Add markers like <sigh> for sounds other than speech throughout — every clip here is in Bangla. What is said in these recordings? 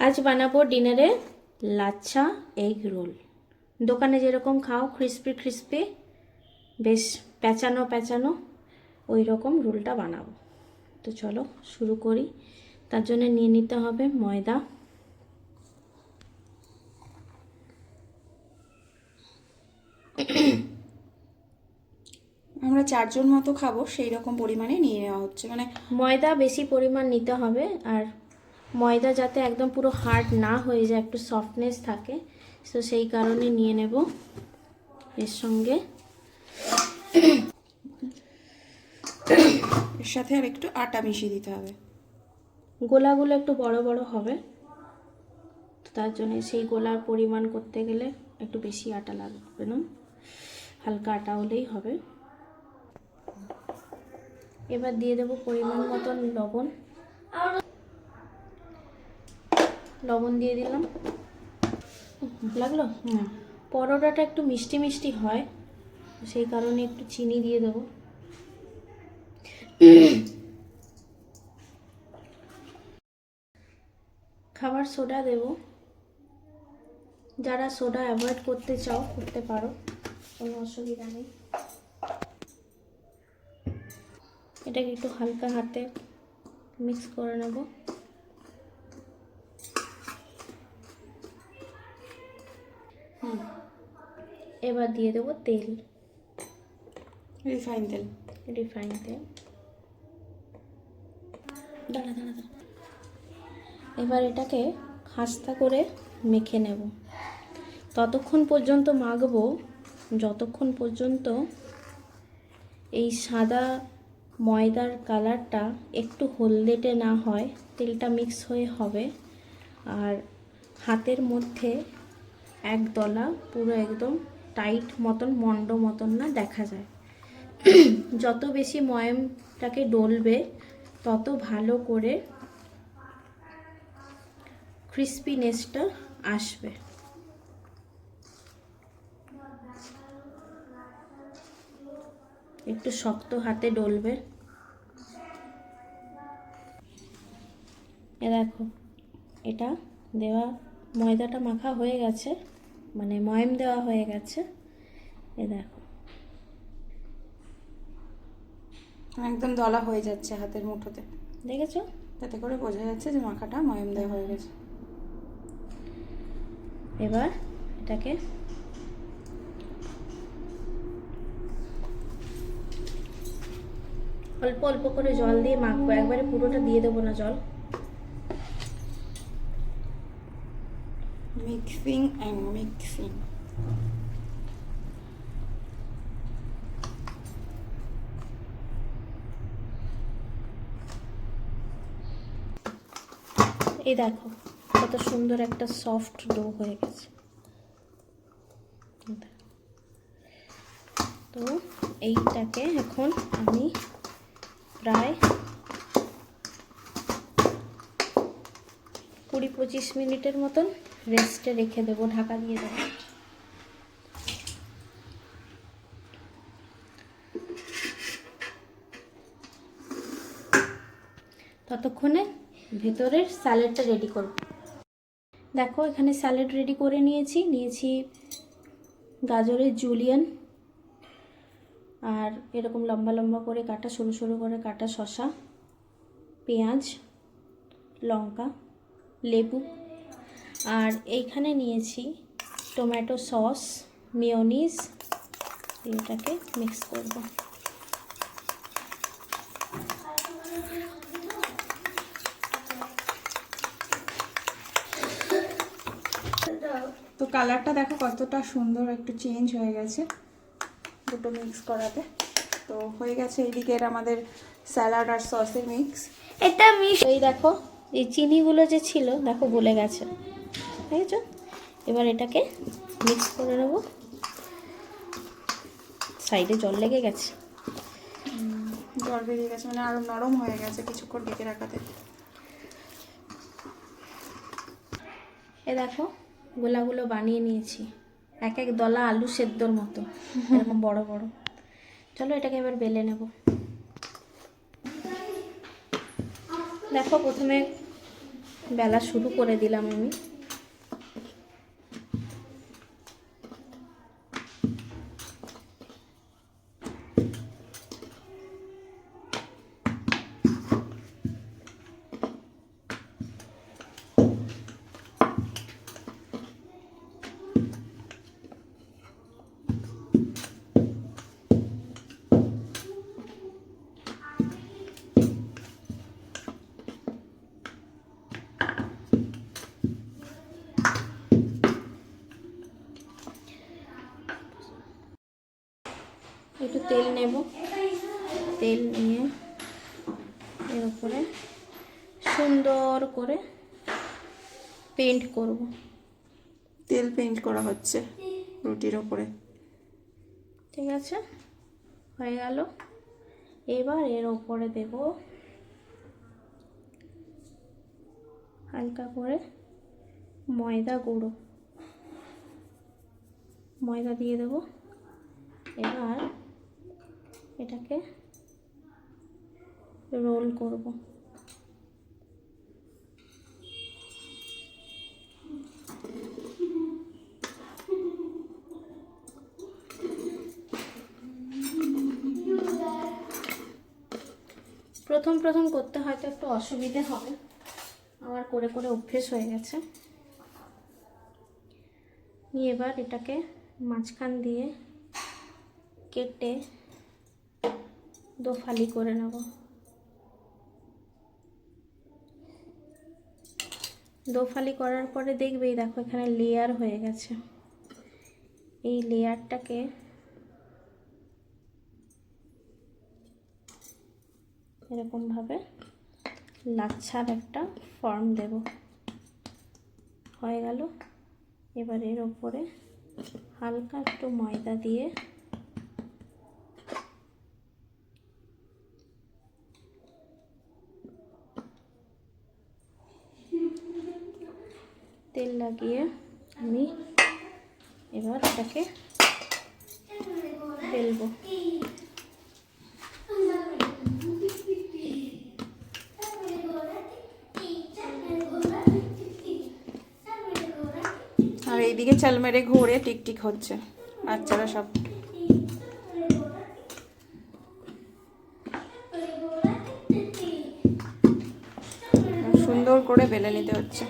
আজ বানাবো ডিনারে লাচ্ছা এগ রোল। দোকানে যেরকম খাও ক্রিস্পি ক্রিস্পি বেশ প্যাঁচানো প্যাঁচানো ওই রকম রোলটা বানাবো। তো চলো শুরু করি। তার জন্য নিয়ে নিতে হবে ময়দা। আমরা চারজন মতো খাব সেই রকম পরিমাণে নিয়ে নেওয়া হচ্ছে। মানে ময়দা বেশি পরিমাণ নিতে হবে আর ময়দা যাতে একদম পুরো হার্ড না হয়ে যায় একটু সফটনেস থাকে তো সেই কারণে নিয়ে নেব এর সঙ্গে। এর সাথে আর একটু আটা মিশিয়ে দিতে হবে। গোলাগুলো একটু বড় বড় হবে তো তার জন্য সেই গোলার পরিমাণ করতে গেলে একটু বেশি আটা লাগবে না। হালকা আটা হলেই হবে। এবার দিয়ে দেবো পরিমাণ মতন লবণ। লবণ দিয়ে দিলাম। লাগল? হুম। পরোটাটা একটু মিষ্টি মিষ্টি হয় সেই কারণে একটু চিনি দিয়ে দেবো। খাবার সোডা দেব। যারা সোডা অ্যাভয়েড করতে চাও করতে পারো কোনো অসুবিধা নেই। এটাকে একটু হালকা হাতে মিক্স করে নেব। এবার দিয়ে দেবো তেল। রিফাইন তেল। রিফাইন তেল। দাঁড়া দাঁড়া দাঁড়া। এবার এটাকে খাস্তা করে মেখে নেব। ততক্ষণ পর্যন্ত মাখবো যতক্ষণ পর্যন্ত এই সাদা ময়দার কালারটা একটু হলদেটে না হয় তেলটা মিক্স হয়ে হবে। আর হাতের মধ্যে এক দলা পুরো একদম টাইট মতন, মন্ড মতন না দেখা যায়। <clears throat> যত বেশি ময়মটাকে ডলবে, তত ভালো করে ক্রিস্পিনেসটা আসবে। একটু শক্ত হাতে ডলবে। এ দেখো, এটা দেওয়া ময়দাটা মাখা হয়ে গেছে মানে ময়ম দেওয়া হয়ে গেছে। এ দেখো। একদম দলা হয়ে যাচ্ছে হাতের মুঠোতে। দেখেছ? তাতে করে বোঝা যাচ্ছে যে মাখাটা ময়ম দেওয়া হয়ে গেছে। এবার এটাকে অল্প অল্প করে জল দিয়ে মাখবো। একবারে পুরোটা দিয়ে দেবো না জল। মিক্সিং অ্যান্ড মিক্সিং এই দেখো, কত সুন্দর একটা সফট ডো হয়ে গেছে। তো এইটাকে এখন আমি প্রায় কুড়ি পঁচিশ মিনিটের মতন রেস্টে রেখে দেবো, ঢাকা দিয়ে দেবো। ততক্ষণে ভেতরের স্যালাডটা রেডি করব। দেখো, এখানে স্যালাড রেডি করে নিয়েছি। নিয়েছি গাজরের জুলিয়ান আর এরকম লম্বা লম্বা করে কাটা, সরু সরু করে কাটা শসা, পেঁয়াজ, লঙ্কা, লেবু। আর এইখানে নিয়েছি টমেটো সস মিওনিস এটাকে মিক্স করব। তো কালারটা দেখো কতটা সুন্দর একটু চেঞ্জ হয়ে গেছে দুটো মিক্স করাতে। তো হয়ে গেছে এইদিকের আমাদের স্যালাড আর সসের মিক্স এটা মিশ এই দেখো এই চিনিগুলো যে ছিল দেখো গলে গেছে। দেখেছ এবার এটাকে মিক্স করে নেব। সাইডে জল লেগে গেছে। জল বেরিয়ে গেছে মানে আরও নরম হয়ে গেছে কিছুক্ষণ ঢেকে রাখাতে। এ দেখো গোলাগুলো বানিয়ে নিয়েছি। এক এক দলা আলু সেদ্ধর মতো এরকম বড় বড়। চলো এটাকে এবার বেলে নেব। দেখো প্রথমে বেলা শুরু করে দিলাম আমি। তেল নেব। তেল নিয়ে এর উপরে সুন্দর করে পেন্ট করব। তেল পেইন্ট করা হচ্ছে রুটির ওপরে ঠিক আছে? হয়ে গেল। এবার এর ওপরে দেব হালকা করে ময়দা গুঁড়ো। ময়দা দিয়ে দেব। এবার এটাকে রোল করব। প্রথম প্রথম করতে হয়তো একটু অসুবিধে হবে। আমার করে করে অভ্যেস হয়ে গেছে। নিয়ে এবার এটাকে মাঝখান দিয়ে কেটে দোফালি করে নেব। দোফালি করার পরে দেখবেই দেখো এখানে লেয়ার হয়ে গেছে। এই লেয়ারটাকে এরকমভাবে লাচ্ছার একটা ফর্ম দেব। হয়ে গেল। এবার এর ওপরে হালকা একটু ময়দা দিয়ে তেল লাগিয়ে আমি এবার এটাকে বেলবো। আর এইদিকে চাল মেরে ঘুরে টিকটিক হচ্ছে, বাচ্চারা সব। সুন্দর করে বেলে নিতে হচ্ছে।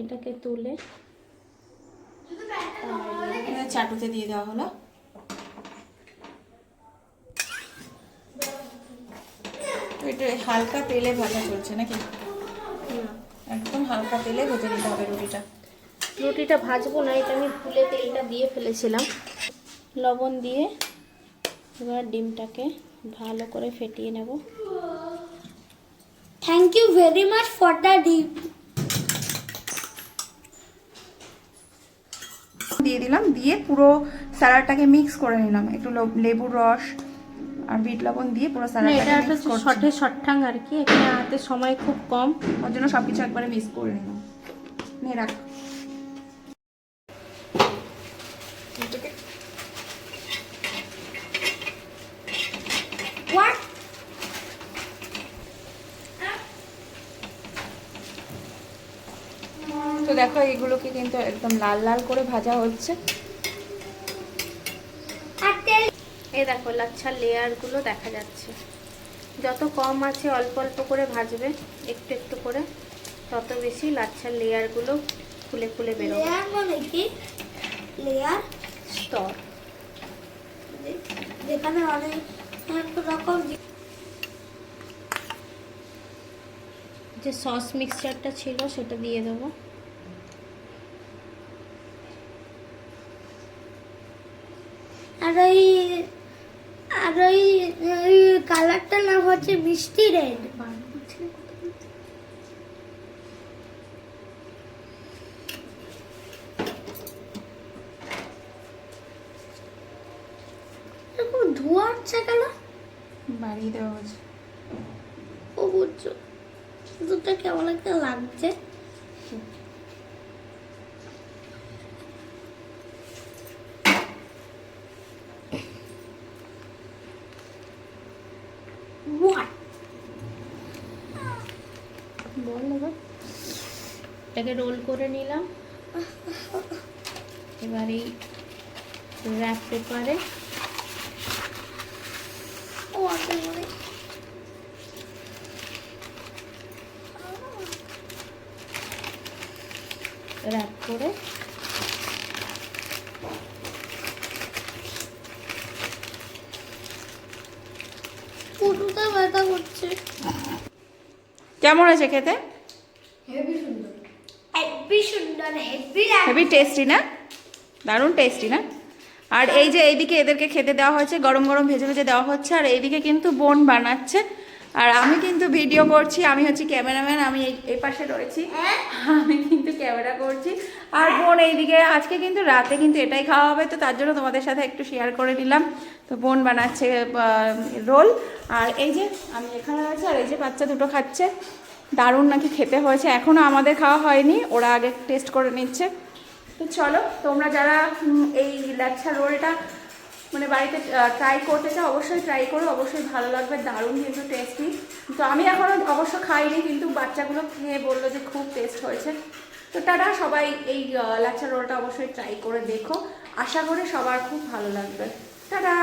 এটাকে তুলে চাটুতে দিয়ে দেওয়া হলো। এটা হালকা তেলে ভাজা চলছে নাকি? একদম হালকা তেলে ভেজে নিতে হবে রুটিটা। রুটিটা ভাজবো না এটা আমি ফুলে তেলটা দিয়ে ফেলেছিলাম। লবণ দিয়ে এবার ডিমটাকে ভালো করে ফেটিয়ে নেব। Thank you very much for the deep. দিলাম দিয়ে পুরো স্যালাডটাকে মিক্স করে নিলাম। একটু লেবুর রস আর বিট লবণ দিয়ে পুরো না এটা একটা মিক্স শর্টে শর্টাং আর কি এখানে হাতে সময় খুব কম। ওর জন্য সবকিছু একবারে মিক্স করে নিলাম। নিয়ে রাখ এটাকে What? তো দেখো এগুলোকে কিন্তু একদম লাল লাল করে ভাজা হচ্ছে। এই দেখো লাচ্ছার লেয়ারগুলো দেখা যাচ্ছে। যত কম আছে অল্প অল্প করে ভাজবে একটু একটু করে তত বেশি লাচ্ছার লেয়ারগুলো খুলে খুলে বেরোবে। লেয়ার মানে স্তর। যেখানে অনেক রকম যে সস মিক্সচারটা ছিল সেটা দিয়ে দেবো। আর ওই আর ওই কালারটার নাম হচ্ছে মিষ্টি রেড। ধোঁয়া হচ্ছে কেন? বাড়িয়ে দেওয়া হচ্ছে ও বুঝছ দুটো কেমন একটা লাগছে। এবার এটাকে রোল করে নিলাম। এবার এই র্যাপ পেপারে? র্যাপ করে ব্যথা করছে। কেমন আছে খেতে? হেভি টেস্টি না? দারুণ টেস্টি না? আর এই যে এইদিকে এদেরকে খেতে দেওয়া হয়েছে গরম গরম ভেজে ভেজে দেওয়া হচ্ছে আর এইদিকে কিন্তু বোন বানাচ্ছে। আর আমি কিন্তু ভিডিও করছি আমি হচ্ছে ক্যামেরাম্যান আমি এই এই পাশে রয়েছি। আমি কিন্তু ক্যামেরা করছি। আর বোন এইদিকে আজকে কিন্তু রাতে কিন্তু এটাই খাওয়া হবে তো তার জন্য তোমাদের সাথে একটু শেয়ার করে নিলাম। তো বোন বানাচ্ছে রোল। আর এই যে আমি এখানে রয়েছে আর এই যে বাচ্চা দুটো খাচ্ছে। দারুণ নাকি খেতে হয়েছে। এখনও আমাদের খাওয়া হয়নি, ওরা আগে টেস্ট করে নিচ্ছে। তো চলো, তোমরা যারা এই লাচ্ছা রোলটা মানে বাড়িতে ট্রাই করতে চাও, অবশ্যই ট্রাই করো। অবশ্যই ভালো লাগবে, দারুণ কিন্তু টেস্টি তো আমি এখনও অবশ্য খাইনি, কিন্তু বাচ্চাগুলো খেয়ে বলল যে খুব টেস্ট হয়েছে। তো তারা সবাই এই লাচ্ছা রোলটা অবশ্যই ট্রাই করে দেখো। আশা করি সবার খুব ভালো লাগবে। ดา